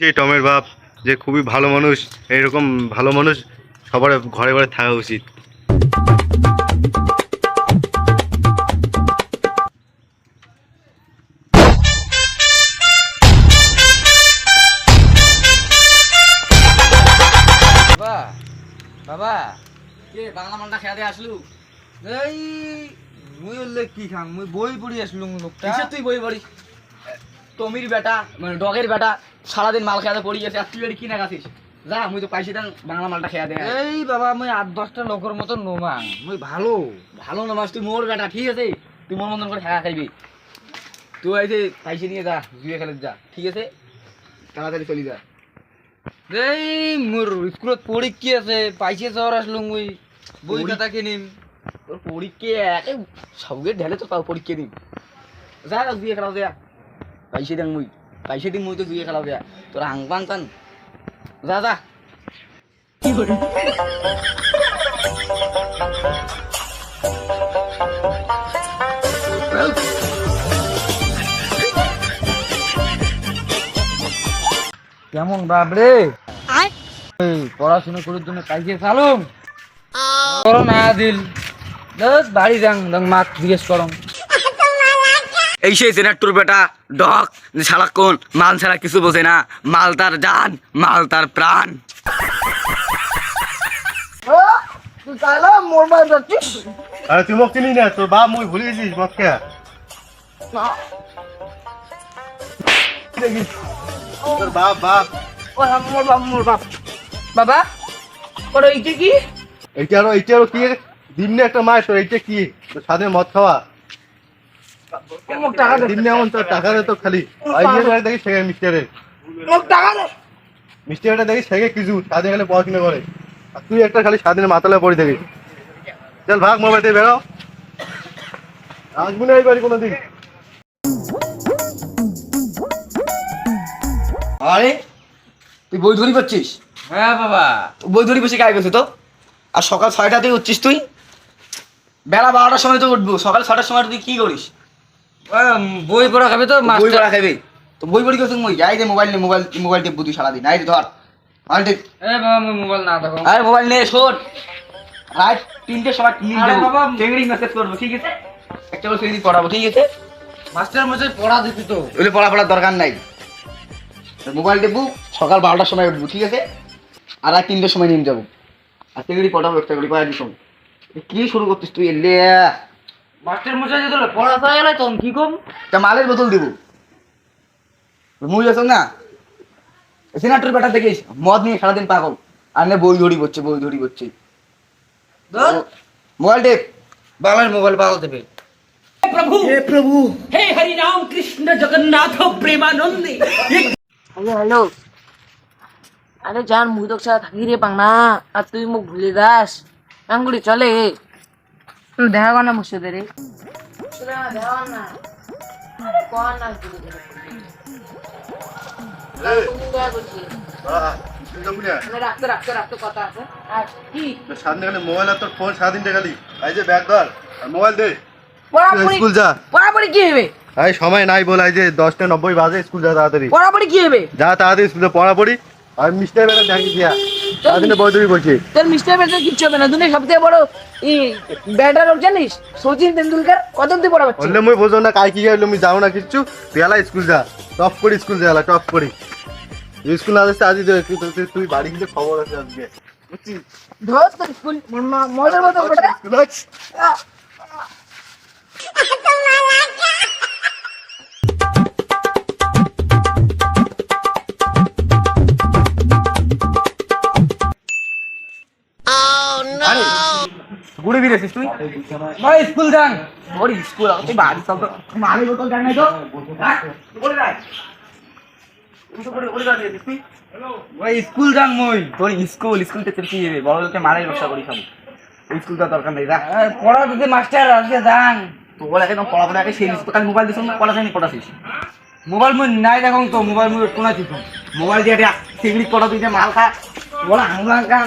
সেই টমের বাপ যে খুবই ভালো মানুষ এরকম ভালো মানুষ সবার ঘরে ঘরে থাকা উচিত। বাবা বাবা কে বাংলা মালটা খেয়াতে আসলু? এই মুই হলে কি খাং মুই বই পড়ি আসলুম লোকটা। তুই বই পড়িস টমির বেটা মানে ডগের বেটা সারাদিন মাল খেয়াতে পড়ি গেছে আর তুই এটি কিনে গাছিস যা মুই তো পাইছি দেন বাংলা মালটা খেয়া দে এই বাবা মুই আট দশটা লোকের মতন নোমাং মুই ভালো। ভালো না মাস তুই মোর বেটা ঠিক আছে? তুই মন মতন করে খেয়া খাইবি। তুই এই পাইছি নিয়ে যা জুয়ে খেলে যা ঠিক আছে? তাড়াতাড়ি চলি যা। এই মোর স্কুলত পড়ি কি আছে পাইছে শহর আসলুম মুই। বই খাতা কিনিম। তোর পরীক্ষে সবগে ঢেলে তো তাও পরীক্ষা দিন যা যা জুয়ে খেলা দেয়া পাইছে দেন মুই পাইছে দিন মুই তো জুয়ে খেলাও দেয়া তোর আং পাং কান যা যা কেমন বাপ রে এই পড়াশোনা করার জন্য পাইছে চালুম। করো না দিল। দশ বাড়ি যাং দং মাক জিজ্ঞেস করম। এই সেই সেনাটুর বেটা ডক সারাক্ষণ মাল ছাড়া কিছু বোঝে না। মাল তার জান মাল তার প্রাণ আরে তুই মোক চিনি না? তোর বাপ মুই ভুলে গেছিস মদ খেয়া দেখিস তোর বাপ বাপ। মোর বাপ মোর বাপ। বাবা ওর এইটা কি? এইটা আরও এইটা আরও কি? দিনে একটা মাস এইটা কি? সাথে মদ খাওয়া। দিনে এমন তোর টাকা তো খালি। দেখি শেখে মিস্টারে। মোক টাকা দে মিস্টারটা দেখি শেখে কিছু সাথে খালি পড়াশোনা করে। আর তুই একটা খালি সারাদিনে মাতালে পড়ে থাকিস চল ভাগ মোবাইল থেকে বেরো। আসবি না এই বাড়ি কোনোদিন। আরে তুই বই ধরি করছিস হ্যাঁ বাবা। বই ধরি বসে গায়ে গেছে তো? আর সকাল ছয়টাতেই উঠছিস তুই? বেলা বারোটার সময় তো উঠবো। সকাল ছটার সময় তুই কি করিস? বই পড়া খাবে তো বই পড়া খাবি? তো বই পড়ি করছিস মই? যাই দে মোবাইল নে মোবাইল মোবাইল টিপবো তুই সারাদিন আই ধর। টিপ। এ বাবা মোবাইল না দেখো। আরে মোবাইল নে শোন। রাত তিনটের সময় আরে দেবো বাবা। চেংড়ি মেসেজ করব ঠিক আছে? একটা করে চেংড়ি পড়াবো ঠিক আছে? মাস্টার মশাই পড়া দিতি তো। ওগুলো পড়া পড়ার দরকার নাই। মোবাইল টিপবো সকাল বারোটার সময় উঠবো ঠিক আছে? আর রাত তিনটের সময় নেমে যাব। আর চেংড়ি পড়াবো একটা করে পড়া দিস কি শুরু করছিস তুই? এলে মাস্টার মশাই পড়া তখন কি কম তা মালের বোতল দিব। মুই না? সিনাটোর বেটা দেখিস মদ নিয়ে সারাদিন পাগল। আর না বই ধরি বচ্ছে বই ধরি মোবাইল টেপ। বাংলার মোবাইল পাগল দেবে। প্রভু! হে প্রভু! হে হরি রাম কৃষ্ণ জগন্নাথ প্রেমানন্দে। Hello hello. আরে জান মুই তো সাথে থাকি রে পাংনা। আর তুই মুখ ভুলে দাস আঙ্গুড়ি চলে। দেখা কর না মুর দেখা কর না। কর না ভুলে গেলে। তুমি দেখা করছিস? আমি রাখতে রাখতে রাখতে কথা আছে। আর কি? সারাদিন খালি মোবাইল আর তোর ফোন সারাদিন খালি এই যে ব্যাগ ধর মোবাইল দে। পড়াপড়ি স্কুল যা। পড়াপড়ি কি হবে? সময় নাই বল এই যে দশটা নব্বই বাজে স্কুল যা তাড়াতাড়ি। পড়াপড়ি কি হবে? যা তাড়াতাড়ি স্কুলে পড়াপড়ি আর মিস্টার বেলা দেখি বলছি। তোর মিস্টার ব্যাটার কিচ্ছু হবে না দুনিয়া সবথেকে বড় এই ব্যাটার হোক জানিস? সচিন তেন্ডুলকার কত তুই মুই বোঝো না কাই কি গেলো আমি যাও না কিচ্ছু। তুই এলা স্কুল যা টপ করি স্কুল যা এলা টপ করি। স্কুল না আসতে তুই বাড়ি গিয়ে খবর আছে আজকে। বুঝছিস ধর তোর স্কুল মজার মতো ঘুরে ফিরেছিস তুই? ভাই স্কুল যান। ওর স্কুল তুই বাড়ি সব তো। মালের বোতল জান নাই তো? হ্যাঁ? রাখ তো ভাই স্কুল যান মই। তোর স্কুল স্কুল থেকে কি যাবে বড় লোকে মালের ব্যবসা করি খাব ওই স্কুলটা দরকার নেই যা আর পড়া দিতে মাস্টার আজকে যান। তো বলে একদম সেই তো কাল মোবাইল দিছ না পড়া যায়নি পড়াছিস মোবাইল মই নাই দেখুন তো মোবাইল মই কোনা দিত মোবাইল দিয়ে সিগড়ি পড়া যে মাল খা। বলা কান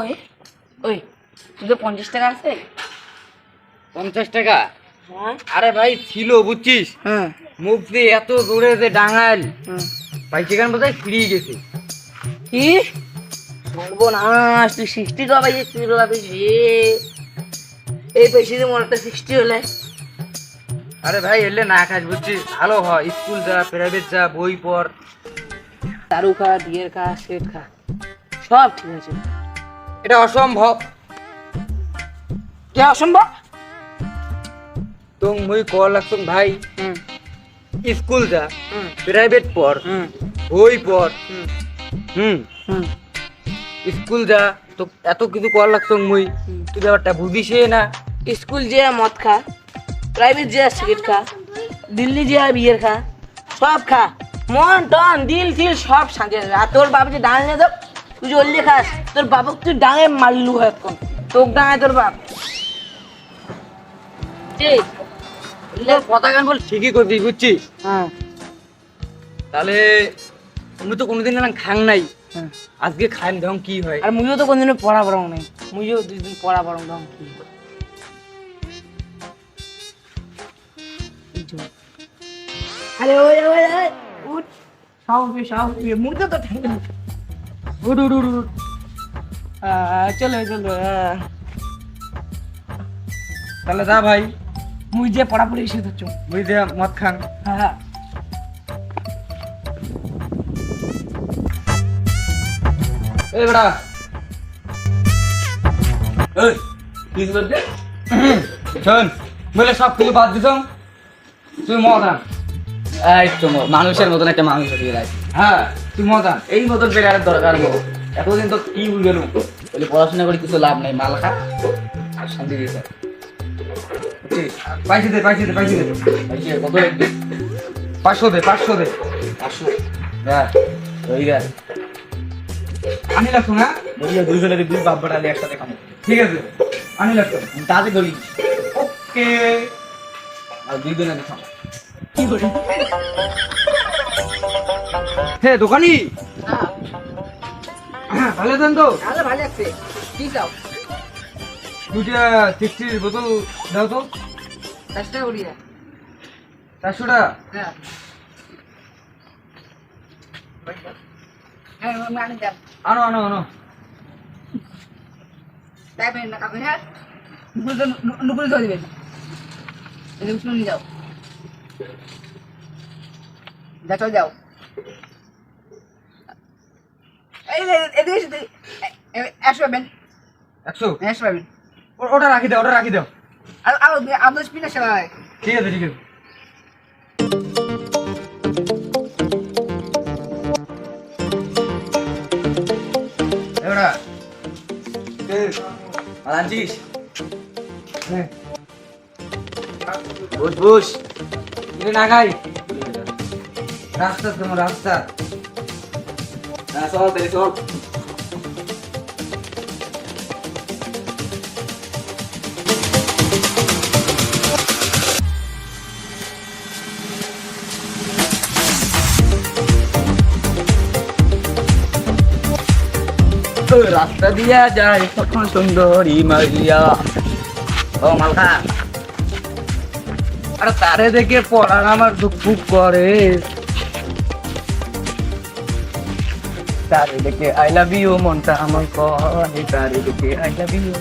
ওই ওই তুই পঞ্চাশ টাকা আছে? পঞ্চাশ টাকা? হ্যাঁ। আরে ভাই ছিল বুঝছিস? হ্যাঁ। মুখ দিয়ে এত দূরে যে ডাঙাল। হ্যাঁ। ভাই সেখান বোধহয় ফিরিয়ে গেছে। কি? সর্বনাশ তুই সিক্সটি টাকা পাইছিস তুই এই পয়সা দিয়ে মনে সিক্সটি হলে। আরে ভাই এলে না খাস বুঝছিস? ভালো হয়। স্কুল যা প্রাইভেট যা বই পড়। দারু খা বিয়ের খা সেট খা। সব ঠিক আছে। এটা অসম্ভব। কে অসম্ভব? তুম মুই কল লাগতুম ভাই স্কুল যা প্রাইভেট পড় বই পড় হুম। স্কুল যা তো এত কিছু কল লাগতুম মুই তুই ব্যাপারটা বুঝিসই না। স্কুল যে মদ খা প্রাইভেট যে সিগারেট খা দিল্লি যে বিয়ের খা সব খা মন টন দিল ফিল সব আছে আর তোর বাবা যে ডাঙে নিয়ে দাও তুই অল্লি খাস। তোর বাবুক তুই ডাঙে মারলু এখন। তোক ডাঙে তোর বাপ। কথা গান বল ঠিকই করবি বুঝছিস? হ্যাঁ। তাহলে আমি তো কোনোদিন খাং নাই। হ্যাঁ। আজকে খাই দেখুন কি হয়। আর মুইও তো কোনদিনও পড়া পড়াও নাই। মুইও দুই দিন পড়া পড়াও দাম কি আরে ওই ওই উঠ। সাহস মুড়তে তো উঠ উঠ উঠ উঠ। চলো চলো। তাহলে যা ভাই। মুই যে পড়াপড়ি এসে ধরছ মুই দে মদ খাং হ্যাঁ হ্যাঁ। এই বেড়া এই কি করতে শোন বলে সব কিছু বাদ দিছ। তুই মদ আন। এই তো মানুষের মতন একটা মানুষ হয়ে গেছে হ্যাঁ তুই মদ এই মতন প্লেয়ারের দরকার গো এতদিন তো কি বুঝলো বলে পড়াশোনা করে কিছু লাভ নাই, মাল খা। আর শান্তি দিয়েছে পয়সা দে পয়সা দে পয়সা দে। পাঁচশো দে পাঁচশো দে। পাঁচশো? হ্যাঁ রয়ে গেল। আনি লাগতো না বলিয়া দুইশো লাগে দুই বাপ বাটালি একসাথে খাব। ঠিক আছে আনি লাগতো তাতে ধরি ওকে। আর দুই দিন আগে খাব। হে দোকানি। ভালো আছেন তো? তাহলে ভালো লাগছে কি চাও? দুটা সিক্সটির বোতল দাও তো। টাকা চারশো টাকা? হ্যাঁ। হ্যাঁ আমি আনি আনো আনো হ্যাঁ? ধরে দেবেন। যাও। চল যাও এই এই, এদিকে একশো? পাবেন একশো একশো পাবেন ও- ওটা রাখি দাও ওটা রাখি দাও। আর আর আপনার স্পিনার সেবা ঠিক আছে ঠিক আছে। এবারা আর আনছিস? বুঝ বুঝ না খাই। রাস্তা তোমার রাস্তা। হ্যাঁ চল তাহলে চল রাস্তা দিয়া যায় তখন সুন্দরী মারিয়া ও মালকা আর তারে দেখে পড়ার আমার দুঃখ করে। তারে দেখে আই লাভ ইউ মনটা আমার কয় তারে দেখে আই লাভ ইউ